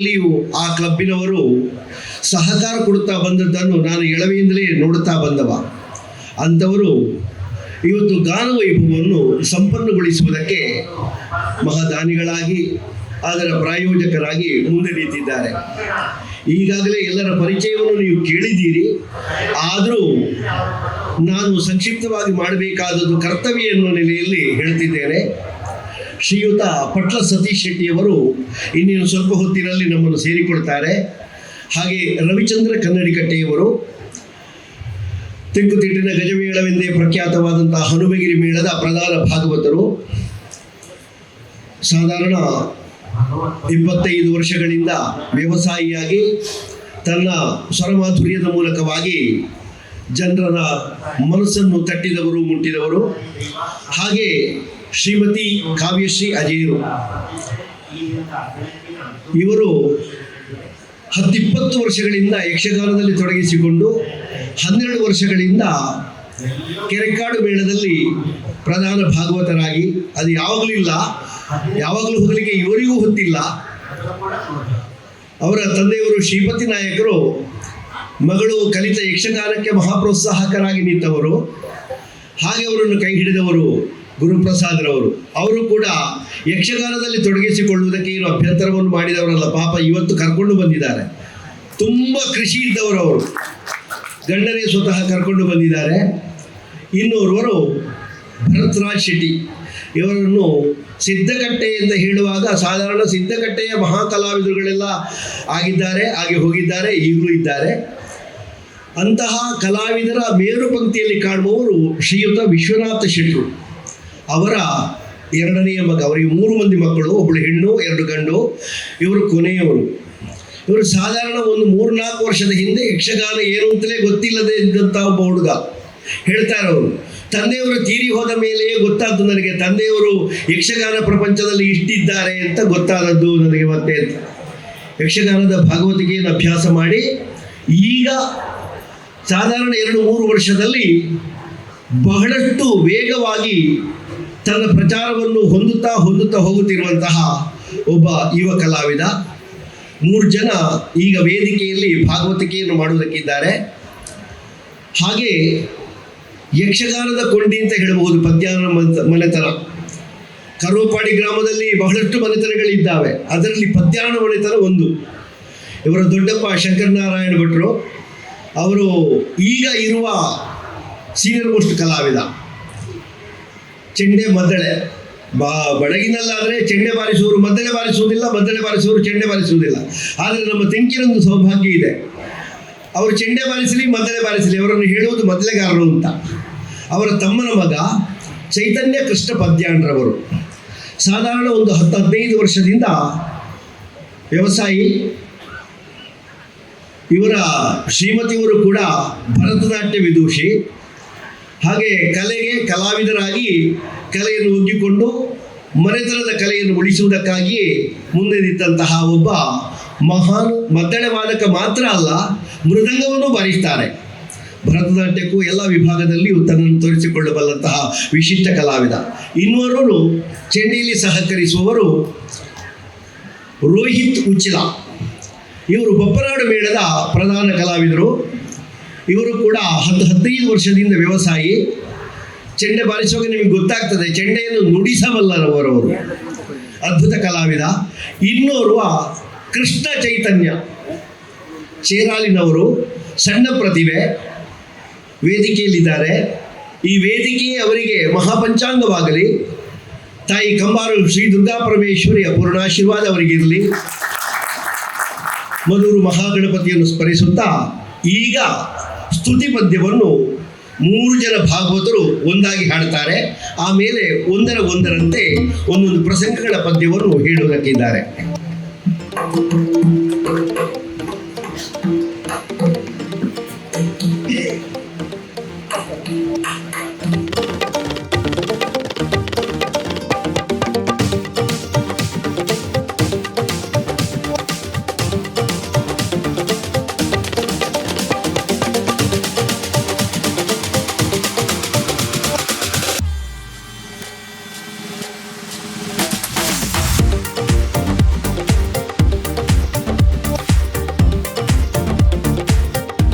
ಆ ಕ್ಲಬ್ಬಿನವರು ಸಹಕಾರ ಕೊಡುತ್ತಾ ಬಂದದ್ದನ್ನು ನಾನು ಎಳವೆಯಿಂದಲೇ ನೋಡುತ್ತಾ ಬಂದವ. ಅಂಥವರು ಇವತ್ತು ಗಾನ ವೈಭವವನ್ನು ಸಂಪನ್ನಗೊಳಿಸುವುದಕ್ಕೆ ಮಹಾದಾನಿಗಳಾಗಿ, ಅದರ ಪ್ರಾಯೋಜಕರಾಗಿ ಮುಂದೆ ನಿಂತಿದ್ದಾರೆ. ಈಗಾಗಲೇ ಎಲ್ಲರ ಪರಿಚಯವನ್ನು ನೀವು ಕೇಳಿದ್ದೀರಿ. ಆದರೂ ನಾನು ಸಂಕ್ಷಿಪ್ತವಾಗಿ ಮಾಡಬೇಕಾದದ್ದು ಕರ್ತವ್ಯ ಎನ್ನುವ ನೆಲೆಯಲ್ಲಿ ಹೇಳ್ತಿದ್ದೇನೆ. ಶ್ರೀಯುತ ಪಟ್ಲ ಸತೀಶ್ ಶೆಟ್ಟಿಯವರು ಇನ್ನೇನು ಸ್ವಲ್ಪ ಹೊತ್ತಿನಲ್ಲಿ ನಮ್ಮನ್ನು ಸೇರಿಕೊಳ್ತಾರೆ. ಹಾಗೆ ರವಿಚಂದ್ರ ಕನ್ನಡಿಕಟ್ಟೆಯವರು ತೆಂಕುತಿಟ್ಟಿನ ಗಜಮೇಳವೆಂದೇ ಪ್ರಖ್ಯಾತವಾದಂತಹ ಹನುಮಗಿರಿ ಮೇಳದ ಪ್ರಧಾನ ಭಾಗವತರು. ಸಾಧಾರಣ ಇಪ್ಪತ್ತೈದು ವರ್ಷಗಳಿಂದ ವ್ಯವಸಾಯಿಯಾಗಿ ತನ್ನ ಸ್ವರಮಾಧುರ್ಯದ ಮೂಲಕವಾಗಿ ಜನರ ಮನಸ್ಸನ್ನು ತಟ್ಟಿದವರು, ಮುಟ್ಟಿದವರು. ಹಾಗೆ ಶ್ರೀಮತಿ ಕಾವ್ಯಶ್ರೀ ಅಜೇರು. ಇವರು ಹತ್ತಿಪ್ಪತ್ತು ವರ್ಷಗಳಿಂದ ಯಕ್ಷಗಾನದಲ್ಲಿ ತೊಡಗಿಸಿಕೊಂಡು ಹನ್ನೆರಡು ವರ್ಷಗಳಿಂದ ಕೆರೆಕಾಡು ಮೇಳದಲ್ಲಿ ಪ್ರಧಾನ ಭಾಗವತರಾಗಿ. ಅದು ಯಾವಾಗಲೂ ಇಲ್ಲ, ಯಾವಾಗಲೂ ಹೋಗಲಿಕ್ಕೆ ಇವರಿಗೂ ಹೊತ್ತಿಲ್ಲ. ಅವರ ತಂದೆಯವರು ಶ್ರೀಪತಿ ನಾಯಕರು, ಮಗಳು ಕಲಿತ ಯಕ್ಷಗಾನಕ್ಕೆ ಮಹಾಪ್ರೋತ್ಸಾಹಕರಾಗಿ ನಿಂತವರು. ಹಾಗೆ ಅವರನ್ನು ಕೈ ಹಿಡಿದವರು ಗುರುಪ್ರಸಾದ್ರವರು. ಅವರು ಕೂಡ ಯಕ್ಷಗಾನದಲ್ಲಿ ತೊಡಗಿಸಿಕೊಳ್ಳುವುದಕ್ಕೆ ಏನು ಅಭ್ಯಂತರವನ್ನು ಮಾಡಿದವರಲ್ಲ, ಪಾಪ ಇವತ್ತು ಕರ್ಕೊಂಡು ಬಂದಿದ್ದಾರೆ. ತುಂಬ ಕೃಷಿ ಇದ್ದವರು ಅವರು. ಗಂಡನೇ ಸ್ವತಃ ಕರ್ಕೊಂಡು ಬಂದಿದ್ದಾರೆ. ಇನ್ನೋರ್ವರು ಭರತ್ರಾಜ್ ಶೆಟ್ಟಿ. ಇವರನ್ನು ಸಿದ್ಧಕಟ್ಟೆ ಅಂತ ಹೇಳುವಾಗ ಸಾಧಾರಣ ಸಿದ್ಧಕಟ್ಟೆಯ ಮಹಾಕಲಾವಿದರುಗಳೆಲ್ಲ ಆಗಿದ್ದಾರೆ, ಹಾಗೆ ಹೋಗಿದ್ದಾರೆ, ಈಗಲೂ ಇದ್ದಾರೆ. ಅಂತಹ ಕಲಾವಿದರ ಮೇರು ಪಂಕ್ತಿಯಲ್ಲಿ ಕಾಣುವವರು ಶ್ರೀಯುತ ವಿಶ್ವನಾಥ ಶೆಟ್ಟರು ಅವರ ಎರಡನೆಯ ಮಗ, ಅವರಿಗೆ ಮೂರು ಮಂದಿ ಮಕ್ಕಳು, ಒಬ್ಬಳು ಹೆಣ್ಣು, ಎರಡು ಗಂಡು, ಇವರು ಕೊನೆಯವರು ಇವರು ಸಾಧಾರಣ ಒಂದು ಮೂರು ನಾಲ್ಕು ವರ್ಷದ ಹಿಂದೆ ಯಕ್ಷಗಾನ ಏನು ಅಂತಲೇ ಗೊತ್ತಿಲ್ಲದೆ ಇದ್ದಂಥ ಒಬ್ಬ ಹುಡುಗ. ಹೇಳ್ತಾರೆ ಅವರು ತಂದೆಯವರು ತೀರಿ ಹೋದ ಮೇಲೆಯೇ ಗೊತ್ತಾದ್ದು ನನಗೆ. ತಂದೆಯವರು ಯಕ್ಷಗಾನ ಪ್ರಪಂಚದಲ್ಲಿ ಇಷ್ಟಿದ್ದಾರೆ ಅಂತ ಗೊತ್ತಾದದ್ದು ನನಗೆ ಮತ್ತೆ ಅಂತ. ಯಕ್ಷಗಾನದ ಭಾಗವತಿಕೆಯನ್ನು ಅಭ್ಯಾಸ ಮಾಡಿ, ಈಗ ಸಾಧಾರಣ ಎರಡು ಮೂರು ವರ್ಷದಲ್ಲಿ ಬಹಳಷ್ಟು ವೇಗವಾಗಿ ತನ್ನ ಪ್ರಚಾರವನ್ನು ಹೊಂದುತ್ತಾ ಹೊಂದುತ್ತಾ ಹೋಗುತ್ತಿರುವಂತಹ ಒಬ್ಬ ಯುವ ಕಲಾವಿದ. ಮೂರು ಜನ ಈಗ ವೇದಿಕೆಯಲ್ಲಿ ಭಾಗವತಿಕೆಯನ್ನು ಮಾಡುವುದಕ್ಕಿದ್ದಾರೆ. ಹಾಗೆ ಯಕ್ಷಗಾನದ ಕೊಂಡಿ ಅಂತ ಹೇಳಬಹುದು ಮನೆತ- ಮನೆತನ. ಕರುವಪಾಡಿ ಗ್ರಾಮದಲ್ಲಿ ಬಹಳಷ್ಟು ಮನೆತನಗಳಿದ್ದಾವೆ. ಅದರಲ್ಲಿ ಪದ್ಯಾಣ ಮನೆತನ ಒಂದು. ಇವರ ದೊಡ್ಡಪ್ಪ ಶಂಕರನಾರಾಯಣ ಭಟ್ರು, ಅವರು ಈಗ ಇರುವ ಸೀನಿಯರ್ ಮೋಸ್ಟ್ ಕಲಾವಿದ. ಚೆಂಡೆ ಮದ್ದಳೆ. ಬಾ ಬಡಗಿನಲ್ಲಾದರೆ ಚೆಂಡೆ ಬಾರಿಸುವವರು ಮದ್ದಳೆ ಬಾರಿಸುವುದಿಲ್ಲ, ಮದ್ದಳೆ ಬಾರಿಸುವವರು ಚೆಂಡೆ ಬಾರಿಸುವುದಿಲ್ಲ. ಆದರೆ ನಮ್ಮ ತೆಂಕಿನೊಂದು ಸೌಭಾಗ್ಯ ಇದೆ. ಅವರು ಚೆಂಡೆ ಬಾರಿಸಲಿ, ಮದ್ದಳೆ ಬಾರಿಸಲಿ, ಅವರನ್ನು ಹೇಳುವುದು ಮದ್ದಳೆಗಾರರು ಅಂತ. ಅವರ ತಮ್ಮನ ಮಗ ಚೈತನ್ಯ ಕೃಷ್ಣ ಪದ್ಯಾಂಡ್ರವರು. ಸಾಧಾರಣ ಒಂದು ಹತ್ತು, ಹದಿನೈದು ವರ್ಷದಿಂದ ವ್ಯವಸಾಯಿ, ಇವರ ಶ್ರೀಮತಿಯವರು ಕೂಡ ಭರತನಾಟ್ಯ ವಿದೂಷಿ ಹಾಗೆ ಕಲೆಗೆ ಕಲಾವಿದರಾಗಿ ಕಲೆಯನ್ನು ಒಗ್ಗಿಕೊಂಡು ಮನೆತನದ ಕಲೆಯನ್ನು ಉಳಿಸುವುದಕ್ಕಾಗಿ ಮುಂದೆ ನಿಂತಹ ಒಬ್ಬ ಮಹಾನ್ ಮದ್ದಳೆ ವಾದಕ ಮಾತ್ರ ಅಲ್ಲ, ಮೃದಂಗವನ್ನು ಬಾರಿಸ್ತಾರೆ. ಭರತನಾಟ್ಯಕ್ಕೂ ಎಲ್ಲ ವಿಭಾಗದಲ್ಲಿಯೂ ತನ್ನನ್ನು ತೋರಿಸಿಕೊಳ್ಳಬಲ್ಲಂತಹ ವಿಶಿಷ್ಟ ಕಲಾವಿದ. ಇನ್ನೋರ್ವರು ಚೆಂಡಿಯಲ್ಲಿ ಸಹಕರಿಸುವವರು ರೋಹಿತ್ ಉಚಿಲ ಇವರು ಬೊಪ್ಪನಾಡು ಮೇಳದ ಪ್ರಧಾನ ಕಲಾವಿದರು. ಇವರು ಕೂಡ ಹತ್ತು ಹದಿನೈದು ವರ್ಷದಿಂದ ವ್ಯವಸಾಯಿ. ಚೆಂಡೆ ಬಾರಿಸುವಾಗ ನಿಮಗೆ ಗೊತ್ತಾಗ್ತದೆ, ಚೆಂಡೆಯನ್ನು ನುಡಿಸಬಲ್ಲರವರವರು ಅದ್ಭುತ ಕಲಾವಿದ. ಇನ್ನೋರ್ವ ಕೃಷ್ಣ ಚೈತನ್ಯ. ಚೇರಾಲಿನವರು ಸಣ್ಣ ಪ್ರತಿಭೆ. ವೇದಿಕೆಯಲ್ಲಿದ್ದಾರೆ. ಈ ವೇದಿಕೆ ಅವರಿಗೆ ಮಹಾಪಂಚಾಂಗವಾಗಲಿ. ತಾಯಿ ಕಂಬಾರು ಶ್ರೀ ದುರ್ಗಾ ಪರಮೇಶ್ವರಿಯ ಪೂರ್ಣಾಶೀರ್ವಾದ ಅವರಿಗಿರಲಿ ಮಧುರು ಮಹಾಗಣಪತಿಯನ್ನು ಸ್ಮರಿಸುತ್ತಾ ಈಗ ಸ್ತುತಿ ಪದ್ಯವನ್ನು ಮೂರು ಜನ ಭಾಗವತರು ಒಂದಾಗಿ ಹಾಡ್ತಾರೆ ಆಮೇಲೆ ಒಂದರ ಒಂದರಂತೆ ಒಂದೊಂದು ಪ್ರಸಂಗಗಳ ಪದ್ಯವನ್ನು ಹೇಳುವುದಕ್ಕಿದ್ದಾರೆ.